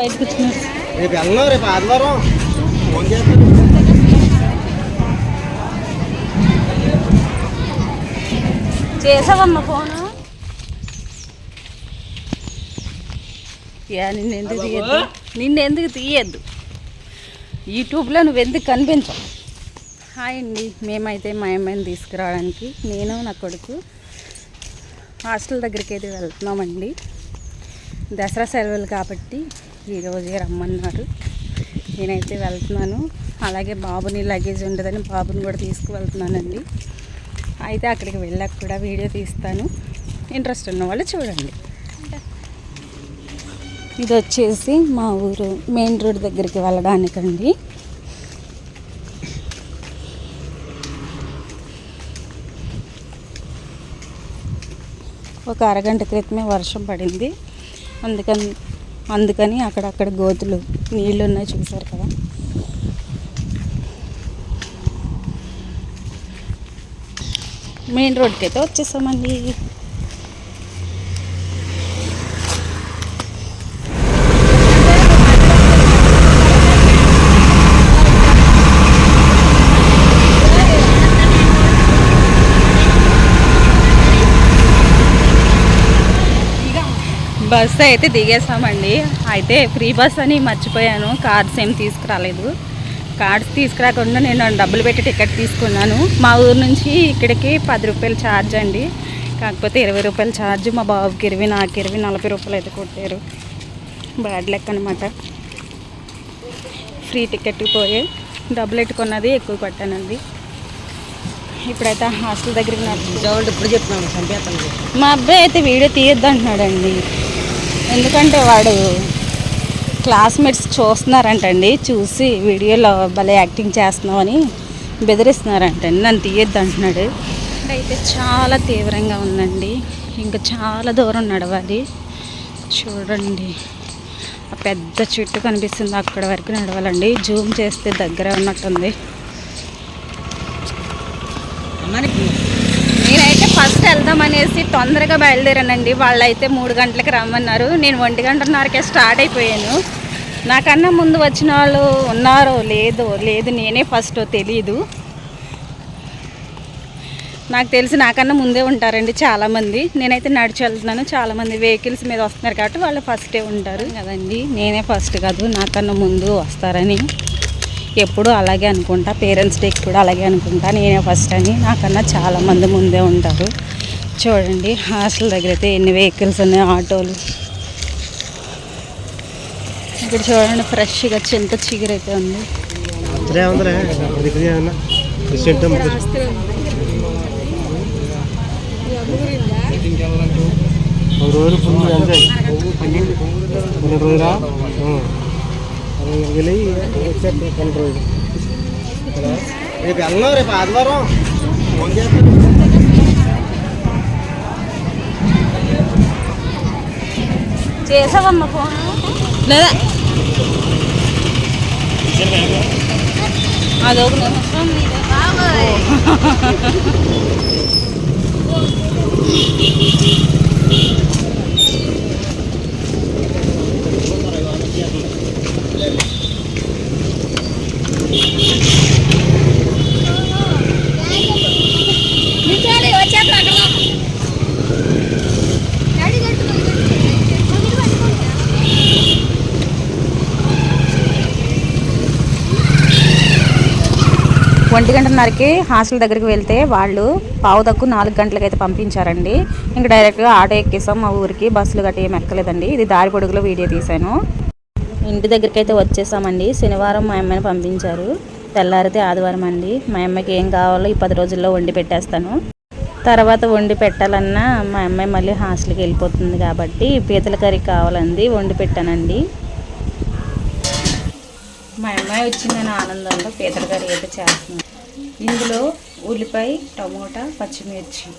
బయటకు వచ్చినారు రేపు వెళ్దాం రేపు ఆదివారం. ఫోన్ చేస్తాను చేసావమ్మ ఫోను? యా నిన్ను ఎందుకు తీయద్దు? నిన్ను ఎందుకు తీయద్దు? యూట్యూబ్లో నువ్వు ఎందుకు కనిపించవు? హాయ్ అండి మేమైతే మా అమ్మాయిని తీసుకురావడానికి. నేను నా కొడుకు హాస్టల్ దగ్గరికి అయితే వెళ్తున్నామండి. దసరా సెలవులు కాబట్టి ఈరోజే రమ్మన్నారు నేనైతే వెళ్తున్నాను. అలాగే బాబుని లగేజ్ ఉండదని బాబుని కూడా తీసుకువెళ్తున్నానండి. అయితే అక్కడికి వెళ్ళాక కూడా వీడియో తీస్తాను. ఇంట్రెస్ట్ ఉన్న వాళ్ళు చూడండి. ఇది వచ్చేసి మా ఊరు మెయిన్ రోడ్ దగ్గరికి వెళ్ళడానికండి. ఒక అరగంట క్రితమే వర్షం పడింది. అందుకని అందుకని అక్కడక్కడ గోతులు నీళ్ళు ఉన్నాయి చూసారు కదా. మెయిన్ రోడ్కి అయితే వచ్చేసామండి. బస్ అయితే దిగేసామండి. అయితే ఫ్రీ బస్ అని మర్చిపోయాను. కార్డ్స్ ఏం తీసుకురాలేదు. కార్డ్స్ తీసుకురాకుండా నేను డబ్బులు పెట్టి టికెట్ తీసుకున్నాను. మా ఊరు నుంచి ఇక్కడికి పది రూపాయలు ఛార్జ్ అండి. కాకపోతే ఇరవై రూపాయలు ఛార్జ్ మా బాబుకి ఇరవై నాకు ఇరవై నలభై రూపాయలు అయితే కొట్టారు. బ్యాడ్ లెక్క అనమాట ఫ్రీ టికెట్ పోయి డబ్బులు ఎట్టుకున్నది ఎక్కువ కొట్టానండి. ఇప్పుడైతే హాస్టల్ దగ్గరికి నడుచుకుంటూ ఇప్పుడు చెప్తున్నాను మా అబ్బాయి అయితే వీడియో తీయొద్దు అంటున్నాడండి ఎందుకంటే వాడు క్లాస్మేట్స్ చూస్తున్నారంటండి చూసి వీడియోలో భలే యాక్టింగ్ చేస్తున్నామని బెదిరిస్తున్నారంటండి నన్ను తీయొద్దు అంటున్నాడు. అయితే చాలా తీవ్రంగా ఉందండి. ఇంకా చాలా దూరం నడవాలి. చూడండి. ఆ పెద్ద చెట్టు కనిపిస్తుంది అక్కడ వరకు నడవాలండి. జూమ్ చేస్తే దగ్గర ఉన్నట్టుంది నేనైతే ఫస్ట్ వెళ్దామనేసి తొందరగా బయలుదేరానండి. వాళ్ళు అయితే మూడు గంటలకు రమ్మన్నారు. నేను ఒంటి గంటన్నరకే స్టార్ట్ అయిపోయాను. నాకన్నా ముందు వచ్చిన వాళ్ళు ఉన్నారో లేదో లేదు నేనే ఫస్ట్ తెలియదు నాకు తెలిసి నాకన్నా ముందే ఉంటారండి చాలామంది. నేనైతే నడిచి వెళ్తున్నాను. చాలామంది వెహికల్స్ మీద వస్తున్నారు కాబట్టి వాళ్ళు ఫస్టే ఉంటారు. కదండి నేనే ఫస్ట్ కాదు నాకన్నా ముందు వస్తారని ఎప్పుడూ అలాగే అనుకుంటా. పేరెంట్స్ డేకి కూడా అలాగే అనుకుంటా. నేనే ఫస్ట్ అని నాకన్నా చాలా మంది ముందే ఉంటారు. చూడండి హాస్టల్ దగ్గర అయితే ఎన్ని వెహికల్స్ ఉన్నాయి ఆటోలు. ఇక్కడ చూడండి ఫ్రెష్గా చింత చిగురైతే ఉంది. రోజు ఫుల్ ఎంజాయ్. రోజులా? వెళ్ళి రేపు వెళ్దాం రేపు ఆదివారం. ఫోన్ చేస్తాను. చేసావమ్మ ఫోన్? లేదా? అదొక నిమిషం ఒంటి గంటన్నరకి హాస్టల్ దగ్గరికి వెళ్తే వాళ్ళు పావు తక్కువ నాలుగు గంటలకు అయితే పంపించారండి. ఇంకా డైరెక్ట్గా ఆటో ఎక్కేసాం. మా ఊరికి బస్సులు గట్టి ఏం ఎక్కలేదండి. ఇది దారి పొడుగులో వీడియో తీశాను. ఇంటి దగ్గరికి అయితే వచ్చేసామండి. శనివారం మా అమ్మాయిని పంపించారు. తెల్లారితే ఆదివారం అండి. మా అమ్మాయికి ఏం కావాలో ఈ పది రోజుల్లో వండి పెట్టేస్తాను. తర్వాత వండి పెట్టాలన్నా మా అమ్మాయి మళ్ళీ హాస్టల్కి వెళ్ళిపోతుంది కాబట్టి పీతల కర్రీ కావాలండి వండి పెట్టానండి. మా అమ్మాయి వచ్చిందనే ఆనందంలో పీతల కర్రీ అయితే చేస్తున్నాను ఇందులో ఉల్లిపాయ టమోటా పచ్చిమిర్చి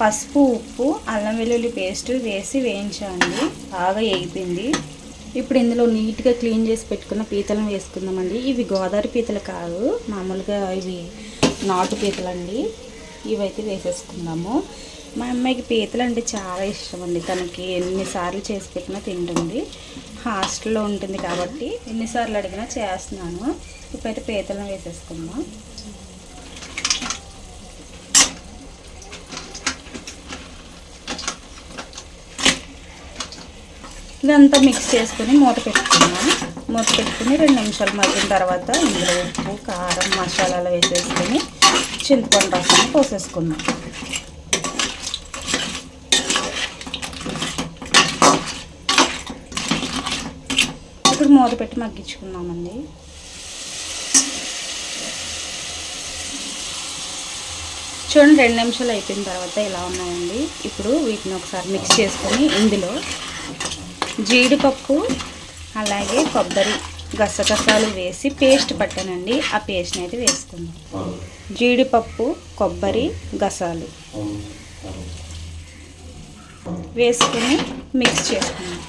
పసుపు ఉప్పు అల్లం వెల్లుల్లి పేస్ట్ వేసి వేయించండి బాగా వేగిపోయింది ఇప్పుడు ఇందులో నీట్గా క్లీన్ చేసి పెట్టుకున్న పీతలను వేసుకుందామండి. ఇవి గోదావరి పీతలు కాదు మామూలుగా ఇవి నాటు పీతలండి. ఇవైతే వేసేసుకుందాము. మా అమ్మాయికి పీతలు అంటే చాలా ఇష్టం అండి తనకి ఎన్నిసార్లు చేసి పెట్టినా తింటుంది. హాస్టల్లో ఉంటుంది కాబట్టి ఎన్నిసార్లు అడిగినా చేస్తున్నాను. ఇప్పుడైతే పీతలను వేసేసుకుందాం. ఇదంతా మిక్స్ చేసుకుని మూత పెట్టుకున్నాం మూత పెట్టుకుని రెండు నిమిషాలు మగ్గిన తర్వాత ఇందులో ఉప్పు కారం మసాలాలు వేసేసుకొని చింతపండు రసాన్ని పోసేసుకుందాం ఇప్పుడు మూత పెట్టి మగ్గించుకున్నామండి చూడండి రెండు నిమిషాలు అయిపోయిన తర్వాత ఇలా ఉన్నాయండి. ఇప్పుడు వీటిని ఒకసారి మిక్స్ చేసుకొని ఇందులో జీడిపప్పు అలాగే కొబ్బరి గసగసాలు వేసి పేస్ట్ పట్టానండి. ఆ పేస్ట్ని అయితే వేసుకుందాం. జీడిపప్పు కొబ్బరి గసాలు వేసుకుని మిక్స్ చేసుకుందాం.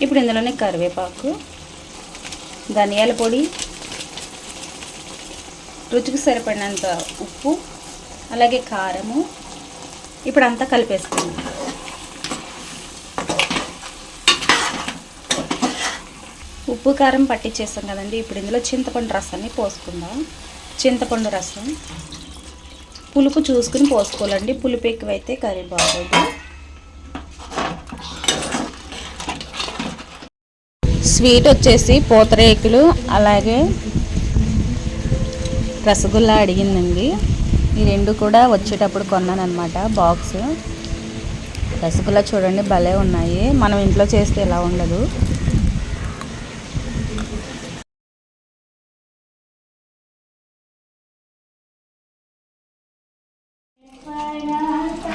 ఇప్పుడు ఇందులోనే కరివేపాకు ధనియాల పొడి రుచికి సరిపడినంత ఉప్పు అలాగే కారము. ఇప్పుడు అంతా కలిపేసుకుందాం. ఉప్పు కారం పట్టించేస్తాం కదండి. ఇప్పుడు ఇందులో చింతపండు రసాన్ని పోసుకుందాం. చింతపండు రసం. పులుపు చూసుకుని పోసుకోవాలండి. పులుపు ఎక్కువైతే కర్రీ బాగోదు స్వీట్ వచ్చేసి పూతరేకులు అలాగే రసగుల్లా అడిగిందండి. ఈ రెండు కూడా వచ్చేటప్పుడు కొన్నాను అనమాట బాక్స్. రసగుల్లా చూడండి భలే ఉన్నాయి. మనం ఇంట్లో చేస్తే ఇలా ఉండదు.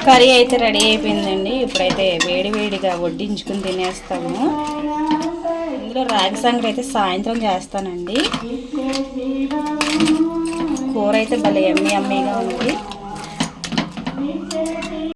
కర్రీ అయితే రెడీ అయిపోయిందండి. ఇప్పుడైతే వేడి వేడిగా వడ్డించుకుని తినేస్తాము. ఇందులో రాగి సంగటి అయితే సాయంత్రం చేస్తానండి. కూర అయితే భలే ఎమ్మి అమ్మీగా ఉంది.